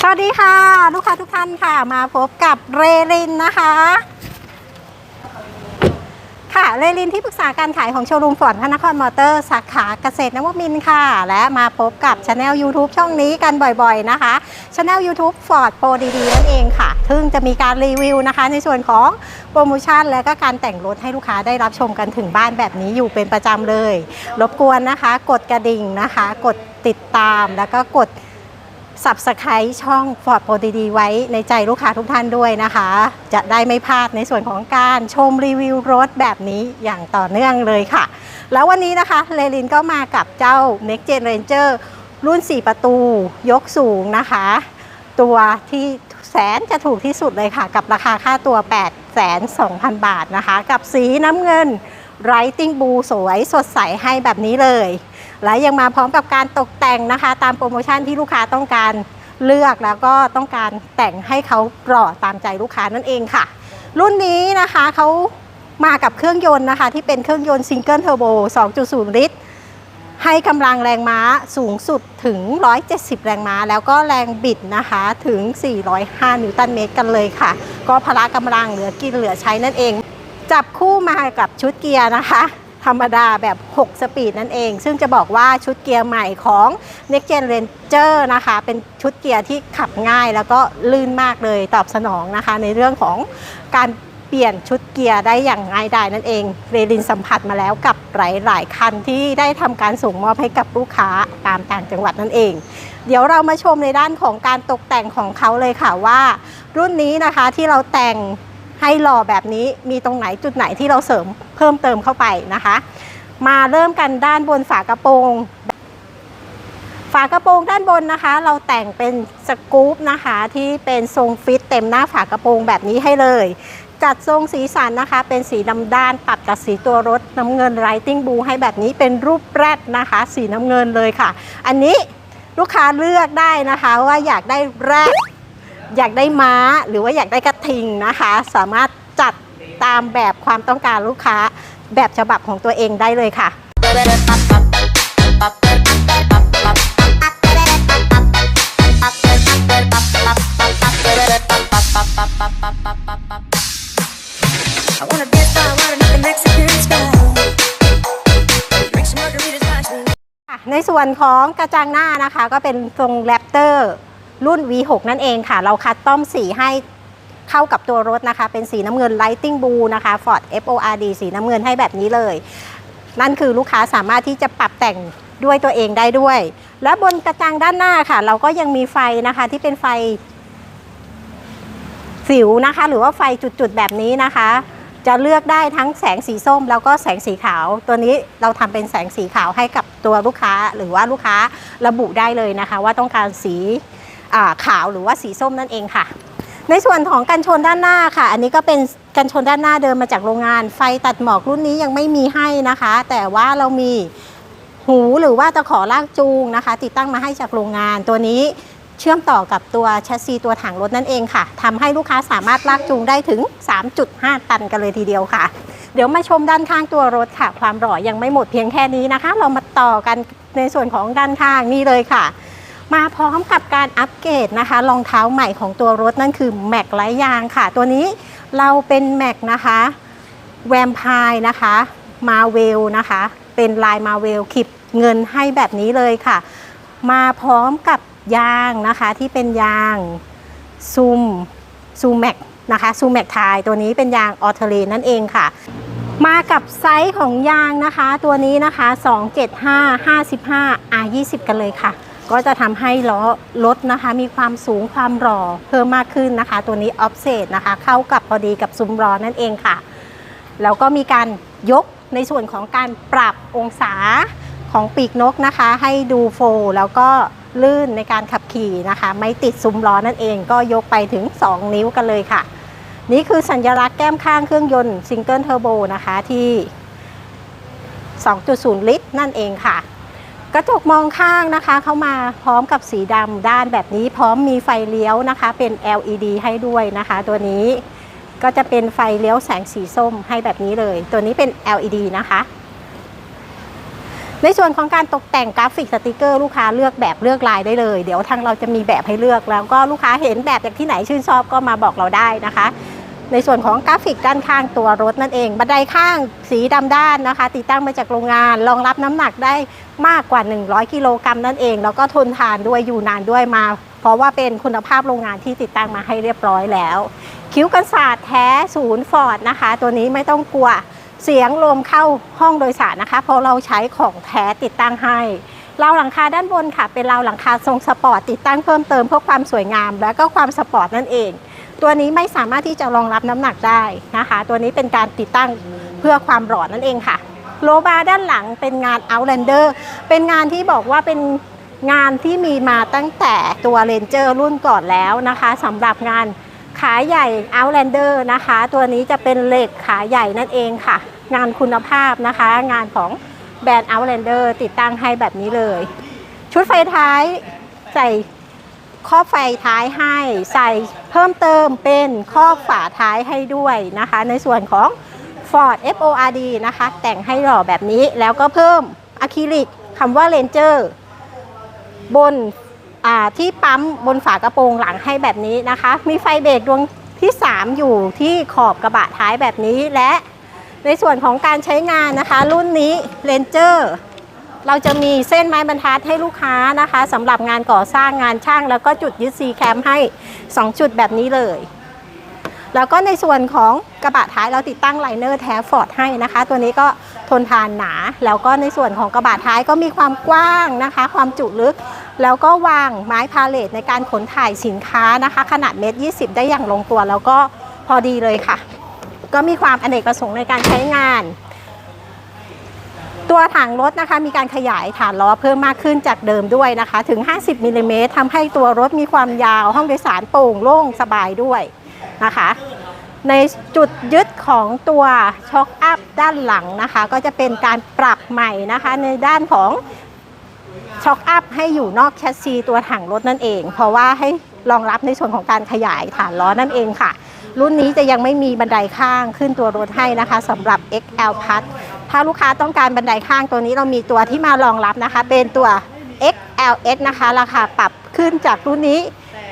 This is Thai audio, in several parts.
สวัสดีค่ะ ลูกค้าทุกท่านค่ะ มาพบกับเรลินนะคะ ค่ะเรลินที่ปรึกษาการขายของโชว์รูมฟอร์ดพระนครมอเตอร์สาขาเกษตรนวมินทร์ค่ะ และมาพบกับช anel YouTube ช่องนี้กันบ่อยๆนะคะช anel YouTube Ford Pro ดีๆนั่นเองค่ะ ซึ่งจะมีการรีวิวนะคะ ในส่วนของโปรโมชั่นและก็การแต่งรถให้ลูกค้าได้รับชมกันถึงบ้านแบบนี้อยู่เป็นประจำเลย รบกวนนะคะ กดกระดิ่งนะคะ กดติดตามแล้วก็กด Subscribe ช่อง Ford Pro ดีๆไว้ในใจลูกค้าทุกท่านด้วยนะคะ จะได้ไม่พลาดในส่วนของการชมรีวิวรถแบบนี้อย่างต่อเนื่องเลยค่ะ แล้ววันนี้นะคะเลลินก็มากับเจ้า Next Gen Ranger รุ่น 4 ประตูยกสูงนะคะ ตัวที่แสนจะถูกที่สุดเลยค่ะ กับราคาค่าตัว 8 2 0 0 0 บาทนะคะ กับสีน้ำเงิน Writing Blue สวยสดใสให้แบบนี้เลย และยังมาพร้อมกับการตกแต่งนะคะ ตามโปรโมชั่นที่ลูกค้าต้องการเลือกแล้วก็ต้องการแต่งให้เขากรอตามใจลูกค้านั่นเองค่ะ รุ่นนี้นะคะเขามากับเครื่องยนต์นะคะ ที่เป็นเครื่องยนต์ซิงเกิลเทอร์โบ 2.0 ลิตร ให้กำลังแรงม้าสูงสุดถึง 170 แรงม้า แล้วก็แรงบิดนะคะถึง 405 นิวตันเมตรกันเลยค่ะ ก็พละกำลังเหลือกินเหลือใช้นั่นเอง จับคู่มากับชุดเกียร์นะคะ ธรรมดาแบบ 6 สปีดนั่นเอง ซึ่งจะบอกว่าชุดเกียร์ใหม่ของ Next Gen Ranger นะคะ เป็นชุดเกียร์ที่ขับง่ายแล้วก็ลื่นมากเลยตอบสนองนะคะ ในเรื่องของการ เปลี่ยนชุดเกียร์ได้อย่างง่ายดายนั่นเอง เรลินสัมผัสมาแล้วกับหลายๆคันที่ได้ทำการส่งมอบให้กับลูกค้าตามต่างจังหวัดนั่นเอง เดี๋ยวเรามาชมในด้านของการตกแต่งของเขาเลยค่ะว่า รุ่นนี้นะคะที่เราแต่งให้หล่อแบบนี้มีตรงไหนจุดไหนที่เราเสริมเพิ่มเติมเข้าไปนะคะ มาเริ่มกันด้านบนฝากระโปรงฝากระโปรงด้านบนนะคะ เราแต่งเป็นสกู๊ปนะคะที่เป็นทรงฟิตเต็มหน้าฝากระโปรงแบบนี้ให้เลย จัดทรงสีสันนะคะ เป็นสีดำด้านตัดกับสีตัวรถน้ำเงินไรติ n งบูให้แบบนี้เป็นรูปแรดนะคะ สีน้ำเงินเลยค่ะ อันนี้ลูกค้าเลือกได้นะคะว่าอยากได้แรดอยากได้ม้าหรือว่าอยากได้กระทิงนะคะ สามารถจัดตามแบบความต้องการลูกค้าแบบฉบับของตัวเองได้เลยค่ะ ในส่วนของกระจังหน้านะคะ ก็เป็นทรงแรปเตอร์รุ่น V6 นั่นเองค่ะ เราคัดต้อมสีให้เข้ากับตัวรถนะคะ เป็นสีน้ำเงิน Lighting Blue นะคะ Ford FORD สีน้ำเงินให้แบบนี้เลย นั่นคือลูกค้าสามารถที่จะปรับแต่งด้วยตัวเองได้ด้วย และบนกระจังด้านหน้าค่ะ เราก็ยังมีไฟนะคะที่เป็นไฟสิวนะคะ หรือว่าไฟจุดๆแบบนี้นะคะ จะเลือกได้ทั้งแสงสีส้มแล้วก็แสงสีขาว ตัวนี้เราทำเป็นแสงสีขาวให้กับตัวลูกค้า หรือว่าลูกค้าระบุได้เลยนะคะ ว่าต้องการสีขาวหรือว่าสีส้มนั่นเองค่ะ ในส่วนของกันชนด้านหน้าค่ะ อันนี้ก็เป็นกันชนด้านหน้าเดิมมาจากโรงงาน ไฟตัดหมอกรุ่นนี้ยังไม่มีให้นะคะ แต่ว่าเรามีหูหรือว่าตะขอลากจูงนะคะ ติดตั้งมาให้จากโรงงานตัวนี้ เชื่อมต่อกับตัวแชสซีตัวถังรถนั่นเองค่ะทำให้ลูกค้าสามารถลากจูงได้ถึง 3.5 ตันกันเลยทีเดียวค่ะ เดี๋ยวมาชมด้านข้างตัวรถค่ะ ความหล่อยังไม่หมดเพียงแค่นี้นะคะ เรามาต่อกันในส่วนของด้านข้างนี่เลยค่ะ มาพร้อมกับการอัปเกรดนะคะรองเท้าใหม่ของตัวรถนั่นคือแม็กไร้ยางค่ะ ตัวนี้เราเป็นแม็กนะคะแวมไพร์นะคะมาเวลนะคะ เป็นลายมาเวลขีดเงินให้แบบนี้เลยค่ะ มาพร้อมกับ ยางนะคะที่เป็นยางซูมซูแม็กนะคะซูแม็กไทยตัวนี้เป็นยางออเทเลนั่นเองค่ะ มากับไซส์ของยางนะคะ ตัวนี้นะคะ 275 55 R20 กันเลยค่ะ ก็จะทำให้ล้อรถนะคะ มีความสูงความหล่อเพิ่มมากขึ้นนะคะ ตัวนี้ออฟเซตนะคะ เข้ากับพอดีกับซุ้มล้อนั่นเองค่ะ แล้วก็มีการยกในส่วนของการปรับองศา ของปีกนกนะคะ ให้ดูโฟล์แล้วก็ลื่นในการขับขี่นะคะ ไม่ติดซุ้มล้อนั่นเองก็ยกไปถึง 2 นิ้วกันเลยค่ะ นี่คือสัญลักษณ์แก้มข้างเครื่องยนต์ซิงเกิลเทอร์โบนะคะที่ 2.0 ลิตรนั่นเองค่ะ กระจกมองข้างนะคะ เข้ามาพร้อมกับสีดำด้านแบบนี้พร้อมมีไฟเลี้ยวนะคะ เป็น LED ให้ด้วยนะคะ ตัวนี้ก็จะเป็นไฟเลี้ยวแสงสีส้มให้แบบนี้เลย ตัวนี้เป็น LED นะคะ ในส่วนของการตกแต่งกราฟิกสติกเกอร์ลูกค้าเลือกแบบเลือกลายได้เลย เดี๋ยวทางเราจะมีแบบให้เลือกแล้วก็ลูกค้าเห็นแบบจากที่ไหนชื่นชอบก็มาบอกเราได้นะคะ ในส่วนของกราฟิกด้านข้างตัวรถนั่นเอง บันไดข้างสีดำด้านนะคะ ติดตั้งมาจากโรงงานรองรับน้ำหนักได้มากกว่า 100 กิโลกรัมนั่นเอง แล้วก็ทนทานด้วยอยู่นานด้วยมา เพราะว่าเป็นคุณภาพโรงงานที่ติดตั้งมาให้เรียบร้อยแล้ว คิ้วกันศาสตร์แท้ศูนย์ฟอร์ดนะคะ ตัวนี้ไม่ต้องกลัว เสียงลมเข้าห้องโดยสารนะคะ เพราะเราใช้ของแท้ติดตั้งให้ราวหลังคาด้านบนค่ะ เป็นราวหลังคาทรงสปอร์ตติดตั้งเพิ่มเติมเพื่อความสวยงาม และก็ความสปอร์ตนั่นเอง ตัวนี้ไม่สามารถที่จะรองรับน้ำหนักได้นะคะ ตัวนี้เป็นการติดตั้งเพื่อความหลอดนั่นเองค่ะ โลบาร์ด้านหลังเป็นงาน Outlander เป็นงานที่บอกว่าเป็นงานที่มีมาตั้งแต่ตัว Ranger รุ่นก่อนแล้วนะคะสำหรับงานขาใหญ่ Outlander นะคะ ตัวนี้จะเป็นเหล็กขาใหญ่นั่นเองค่ะ งานคุณภาพนะคะ งานของแบรนด์ Outlander ติดตั้งให้แบบนี้เลย ชุดไฟท้ายใส่ครอบไฟท้ายให้ใส่เพิ่มเติมเป็นครอบฝาท้ายให้ด้วยนะคะ ในส่วนของ Ford FORD นะคะ แต่งให้หล่อแบบนี้แล้วก็เพิ่มอะคริลิกคำว่า Ranger บนที่ปั๊มบนฝากระโปรงหลังให้แบบนี้นะคะ มีไฟเบรกดวงที่ 3 อยู่ที่ขอบกระบะท้ายแบบนี้และ ในส่วนของการใช้งานนะคะ รุ่นนี้ Ranger เราจะมีเส้นไม้บรรทัดให้ลูกค้านะคะสำหรับงานก่อสร้างงานช่าง แล้วก็จุดยึดซีแคมให้ 2 จุดแบบนี้เลย แล้วก็ในส่วนของกระบะท้ายเราติดตั้งไลเนอร์แท้ฟอร์ดให้นะคะ ตัวนี้ก็ทนทานหนา แล้วก็ในส่วนของกระบะท้ายก็มีความกว้างนะคะ ความจุลึก แล้วก็วางไม้พาเลทในการขนถ่ายสินค้านะคะ ขนาดเมตรยีได้อย่างลงตัว แล้วก็พอดีเลยค่ะ ก็มีความอเนกประสงค์ในการใช้งาน ตัวถังรถนะคะมีการขยายฐานล้อเพิ่มมากขึ้นจากเดิมด้วยนะคะ ถึง 50มิลลิเมตรทำให้ตัวรถมีความยาวห้องโดยสารโปร่งโล่งสบายด้วยนะคะ ในจุดยึดของตัวช็อคอัพด้านหลังนะคะ ก็จะเป็นการปรับใหม่นะคะในด้านของช็อคอัพให้อยู่นอกแชสซีตัวถังรถนั่นเอง เพราะว่าให้รองรับในส่วนของการขยายฐานล้อนั่นเองค่ะ รุ่นนี้จะยังไม่มีบันไดข้างขึ้นตัวรถให้นะคะสำหรับ XL p a s ถ้าลูกค้าต้องการบันไดข้างตัวนี้เรามีตัวที่มารองรับนะคะ เป็นตัว XLS นะคะ ราคาปรับขึ้นจากรุ่นนี้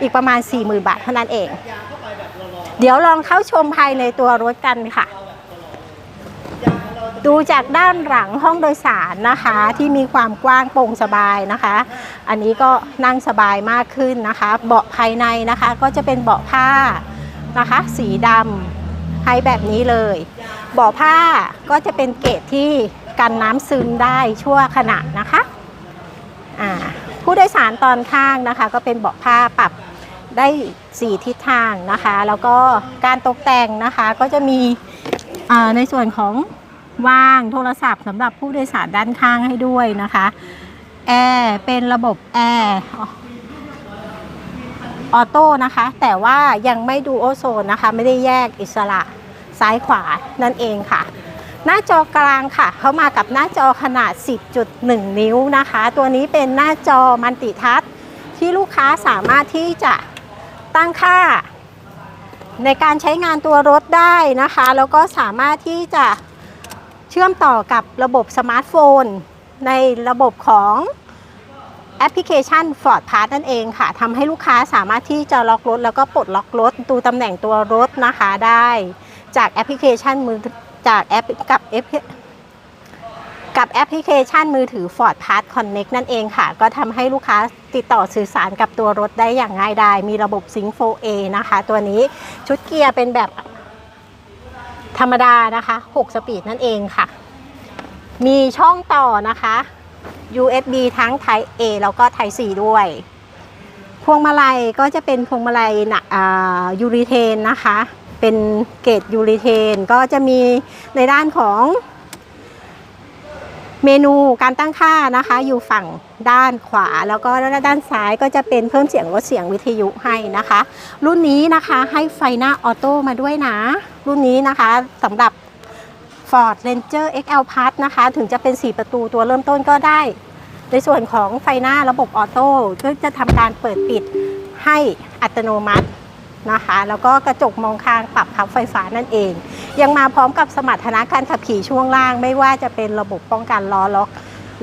อีกประมาณ 40,000 บาทเท่านั้นเอง เดี๋ยวลองเข้าชมภายในตัวรถกันค่ะ ดูจากด้านหลังห้องโดยสารนะคะ ที่มีความกว้างโปร่งสบายนะคะ อันนี้ก็นั่งสบายมากขึ้นนะคะ เบาะภายในนะคะ ก็จะเป็นเบาะผ้า นะคะ สีดำให้แบบนี้เลยเบาะผ้าก็จะเป็นเกรดที่กันน้ำซึมได้ชั่วขณะนะคะผู้โดยสารตอนข้างนะคะ ก็เป็นเบาะผ้าปรับได้สีทิศทางนะคะ แล้วก็การตกแต่งนะคะก็จะมีในส่วนของวางโทรศัพท์สำหรับผู้โดยสารด้านข้างให้ด้วยนะคะแอร์เป็นระบบแอร์ ออโต้นะคะ แต่ว่ายังไม่ดูโอโซนนะคะ ไม่ได้แยกอิสระซ้ายขวานั่นเองค่ะ หน้าจอกลางค่ะ เขามากับหน้าจอขนาด 10.1 นิ้วนะคะ ตัวนี้เป็นหน้าจอมัลติทัชที่ลูกค้าสามารถที่จะตั้งค่า ในการใช้งานตัวรถได้นะคะ แล้วก็สามารถที่จะเชื่อมต่อกับระบบสมาร์ทโฟน ในระบบของ แอปพลิเคชัน Ford Pass นั่นเองค่ะทำให้ลูกค้าสามารถที่จะล็อกรถ แล้วก็ปลดล็อกรถ ดูตำแหน่งตัวรถนะคะได้ จากแอปพลิเคชันมือจากแอปกับแอปกับแอปพลิเคชันมือถือ Ford Pass Connect นั่นเองค่ะ ก็ทำให้ลูกค้าติดต่อสื่อสารกับตัวรถได้อย่างง่ายดาย มีระบบ Sync 4A นะคะ ตัวนี้ชุดเกียร์เป็นแบบธรรมดานะคะ 6 สปีดนั่นเองค่ะ มีช่องต่อนะคะ USB ทั้ง Type A แล้วก็ Type C ด้วย พวงมาลัยก็จะเป็นพวงมาลัยหนักยูริเทนนะคะ เป็นเกรดยูริเทนก็จะมีในด้านของเมนูการตั้งค่านะคะ อยู่ฝั่งด้านขวา แล้วก็ด้านซ้ายก็จะเป็นเพิ่มเสียงลดเสียงวิทยุให้นะคะ รุ่นนี้นะคะให้ไฟหน้าออโต้มาด้วยนะ รุ่นนี้นะคะสำหรับ Ford Ranger XL Plus นะคะ ถึงจะเป็น 4 ประตูตัวเริ่มต้นก็ได้ ในส่วนของไฟหน้าระบบออโต้ก็จะทำการเปิดปิดให้อัตโนมัตินะคะ แล้วก็กระจกมองข้างปรับพับไฟฟ้านั่นเอง ยังมาพร้อมกับสมรรถนะการขับขี่ช่วงล่าง ไม่ว่าจะเป็นระบบป้องกันล้อล็อก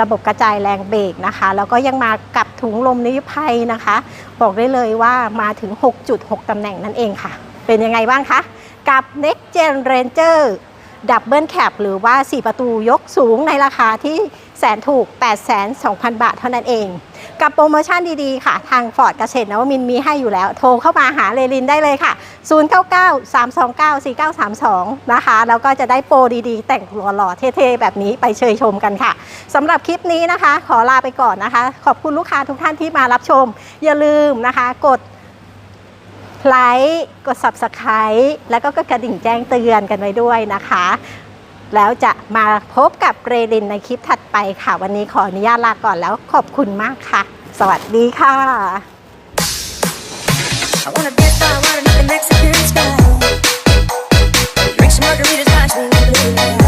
ระบบกระจายแรงเบรกนะคะ แล้วก็ยังมากับถุงลมนิรภัยนะคะ บอกได้เลยว่ามาถึง 6.6 ตำแหน่งนั่นเองค่ะ เป็นยังไงบ้างคะ กับ Next Gen Ranger ดับเบิลแคปหรือว่า 4 ประตูยกสูงในราคาที่แสนถูก 8 2 0 0 0 บาทเท่านั้นเอง กับโปรโมชั่นดีๆ ค่ะ ทางฟอร์ดเกษตรนวมินทร์มีให้อยู่แล้ว โทรเข้ามาหาเรลินได้เลยค่ะ 0993294932 นะคะ แล้วก็จะได้โปรดีๆ แต่งหล่อๆเท่ๆ แบบนี้ไปเชยชมกันค่ะสำหรับคลิปนี้นะคะ ขอลาไปก่อนนะคะ ขอบคุณลูกค้าทุกท่านที่มารับชม อย่าลืมนะคะ กด ไลค์กด Subscribe แล้วก็กดกระดิ่งแจ้งเตือนกันไว้ด้วยนะคะ แล้วจะมาพบกับเรลินในคลิปถัดไปค่ะ วันนี้ขออนุญาตลาก่อนแล้วขอบคุณมากค่ะ สวัสดีค่ะ I wanna dance by water, nothing Mexican sky. Drink some margaritas, watch me blue.